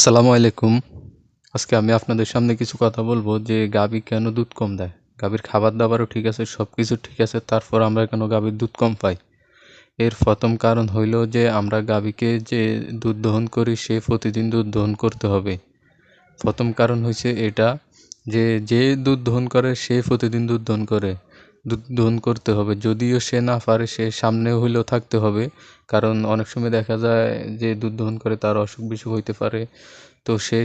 আসসালামু আলাইকুম। আজকে আমি আপনাদের সামনে কিছু কথা বলব যে গাভী কেন দুধ কম দেয়? গাভীর খাবার দাবারও ঠিক আছে সব কিছু ঠিক আছে, তারপর আমরা কেন গাভীর দুধ কম পাই? এর প্রথম কারণ হইল যে আমরা গাভীকে যে দুধ দহন করি, সে প্রতিদিন দুধ দহন করতে হবে। প্রথম কারণ হয়েছে এটা যে যে দুধ দহন করে, সে প্রতিদিন দুধ দহন করে। দহন করতে হবে। যদিও সে না পারে, সে সামনে হইলেও থাকতে হবে। কারণ অনেক সময় দেখা যায় যে দুধ দহন করে তার অসুখ বিসুখ হইতে পারে। তো সে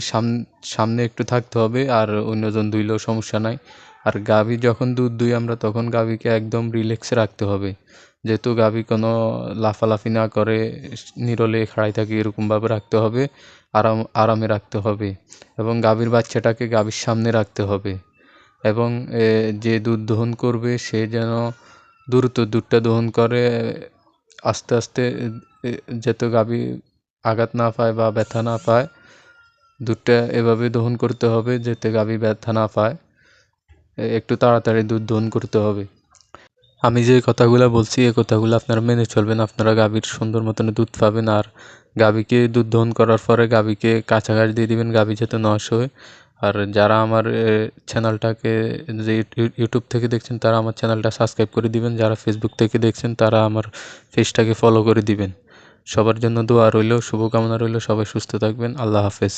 সামনে একটু থাকতে হবে আর অন্যজন দুইলেও সমস্যা নাই। আর গাভী যখন দুধ দুই আমরা, তখন গাভীকে একদম রিল্যাক্সে রাখতে হবে। যেহেতু গাভী কোনো লাফালাফি না করে, নিরলে খাড়াই থাকে, এরকমভাবে রাখতে হবে। আরাম আরামে রাখতে হবে। এবং গাভীর বাচ্চাটাকে গাভীর সামনে রাখতে হবে। এবং যে দুধ দোহন করবে, সে যেন দ্রুত দুধটা দহন করে, আস্তে আস্তে যাতে গাভী আঘাত না পায় বা ব্যথা না পায়, দুধটা এভাবে দহন করতে হবে যাতে গাভী ব্যথা না পায়। একটু তাড়াতাড়ি দুধ দোহন করতে হবে। আমি যে কথাগুলো বলছি এই কথাগুলো আপনারা মেনে চলবেন। আপনারা গাভীর সুন্দর মতন দুধ পাবেন আর গাভীকে দুধ দোহন করার পরে গাভীকে ঘাস দিয়ে দিবেন, গাভী যাতে নষ্ট হয়। আর যারা আমার চ্যানেলটাকে যে ইউটিউব থেকে দেখছেন, তারা আমার চ্যানেলটা সাবস্ক্রাইব করে দিবেন। যারা ফেসবুক থেকে দেখছেন, তারা আমার পেজটাকে ফলো করে দিবেন। সবার জন্য দোয়া রইল, শুভকামনা রইল, সবাই সুস্থ থাকবেন। আল্লাহ হাফেজ।